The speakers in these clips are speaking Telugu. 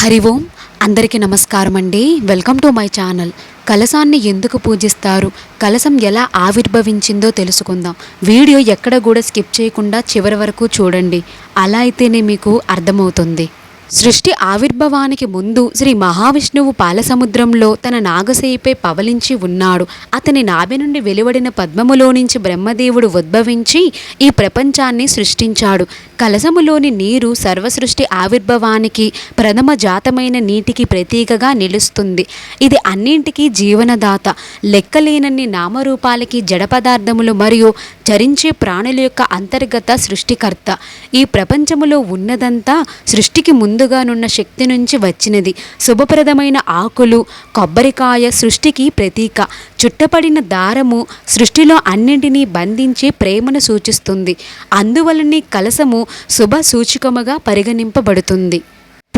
హరి ఓం. అందరికీ నమస్కారం అండి. Welcome to my channel. కలసాన్ని ఎందుకు పూజిస్తారు? కలసం ఎలా ఆవిర్భవించిందో తెలుసుకుందాం. వీడియో ఎక్కడ కూడా స్కిప్ చేయకుండా చివరి వరకు చూడండి. అలా అయితేనే మీకు అర్థమవుతుంది. సృష్టి ఆవిర్భవానికి ముందు శ్రీ మహావిష్ణువు పాలసముద్రంలో తన నాగసేయిపై పవలించి ఉన్నాడు. అతని నాభి నుండి వెలువడిన పద్మములో నుంచి బ్రహ్మదేవుడు ఉద్భవించి ఈ ప్రపంచాన్ని సృష్టించాడు. కలసములోని నీరు సర్వసృష్టి ఆవిర్భవానికి ప్రథమ జాతమైన నీటికి ప్రతీకగా నిలుస్తుంది. ఇది అన్నింటికీ జీవనదాత. లెక్కలేనన్ని నామరూపాలకి జడ పదార్థములు మరియు చరించే ప్రాణుల యొక్క అంతర్గత సృష్టికర్త. ఈ ప్రపంచములో ఉన్నదంతా సృష్టికి ముందు ముందుగానున్న శక్తి నుంచి వచ్చినది. శుభప్రదమైన ఆకులు కొబ్బరికాయ సృష్టికి ప్రతీక. చుట్టపడిన దారము సృష్టిలో అన్నింటినీ బంధించి ప్రేమను సూచిస్తుంది. అందువలనే కలసము శుభ సూచికముగా పరిగణింపబడుతుంది.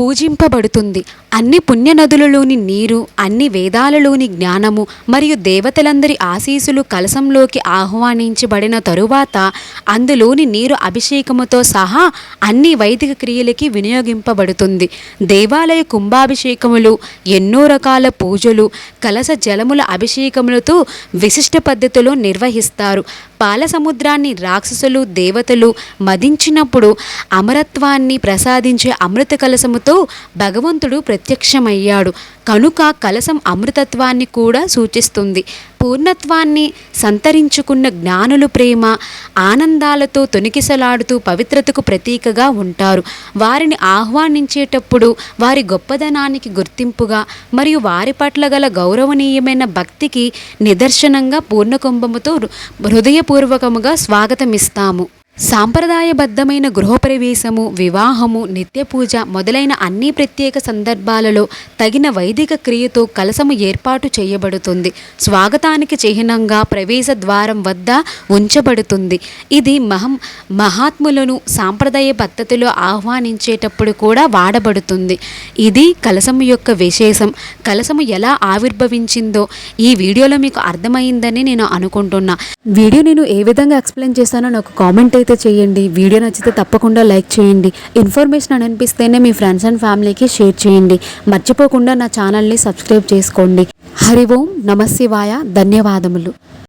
పూజింపబడుతుంది. అన్ని పుణ్యనదులలోని నీరు అన్ని వేదాలలోని జ్ఞానము మరియు దేవతలందరి ఆశీసులు కలసంలోకి ఆహ్వానించబడిన తరువాత అందులోని నీరు అభిషేకముతో సహా అన్ని వైదిక క్రియలకి వినియోగింపబడుతుంది. దేవాలయ కుంభాభిషేకములు ఎన్నో రకాల పూజలు కలస జలముల అభిషేకములతో విశిష్ట పద్ధతిలో నిర్వహిస్తారు. పాల సముద్రాన్ని రాక్షసులు దేవతలు మదించినప్పుడు అమరత్వాన్ని ప్రసాదించే అమృత కలసముతో భగవంతుడు ప్రత్యక్షమయ్యాడు. కనుక కలసం అమృతత్వాన్ని కూడా సూచిస్తుంది. పూర్ణత్వాన్ని సంతరించుకున్న జ్ఞానులు ప్రేమ ఆనందాలతో తొనికిసలాడుతూ పవిత్రతకు ప్రతీకగా ఉంటారు. వారిని ఆహ్వానించేటప్పుడు వారి గొప్పదనానికి గుర్తింపుగా మరియు వారి పట్ల గల గౌరవనీయమైన భక్తికి నిదర్శనంగా పూర్ణకుంభముతో హృదయపూర్వకముగా స్వాగతమిస్తాము. సాంప్రదాయబద్ధమైన గృహప్రవేశము వివాహము నిత్య పూజ మొదలైన అన్ని ప్రత్యేక సందర్భాలలో తగిన వైదిక క్రియతో కలసము ఏర్పాటు చేయబడుతుంది. స్వాగతానికి చిహ్నంగా ప్రవేశ ద్వారం వద్ద ఉంచబడుతుంది. ఇది మహం మహాత్ములను సాంప్రదాయ పద్ధతిలో ఆహ్వానించేటప్పుడు కూడా వాడబడుతుంది. ఇది కలసము యొక్క విశేషం. కలసము ఎలా ఆవిర్భవించిందో ఈ వీడియోలో మీకు అర్థమైందని నేను అనుకుంటున్నా. వీడియో నేను ఏ విధంగా ఎక్స్ప్లెయిన్ చేశానో నాకు కామెంట్ అయితే చేయండి. వీడియో నచ్చితే తప్పకుండా లైక్ చేయండి. ఇన్ఫర్మేషన్ అని అనిపిస్తేనే మీ ఫ్రెండ్స్ అండ్ ఫ్యామిలీకి షేర్ చేయండి. మర్చిపోకుండా నా ఛానల్ని సబ్స్క్రైబ్ చేసుకోండి. హరి ఓం నమస్తే వాయ ధన్యవాదములు.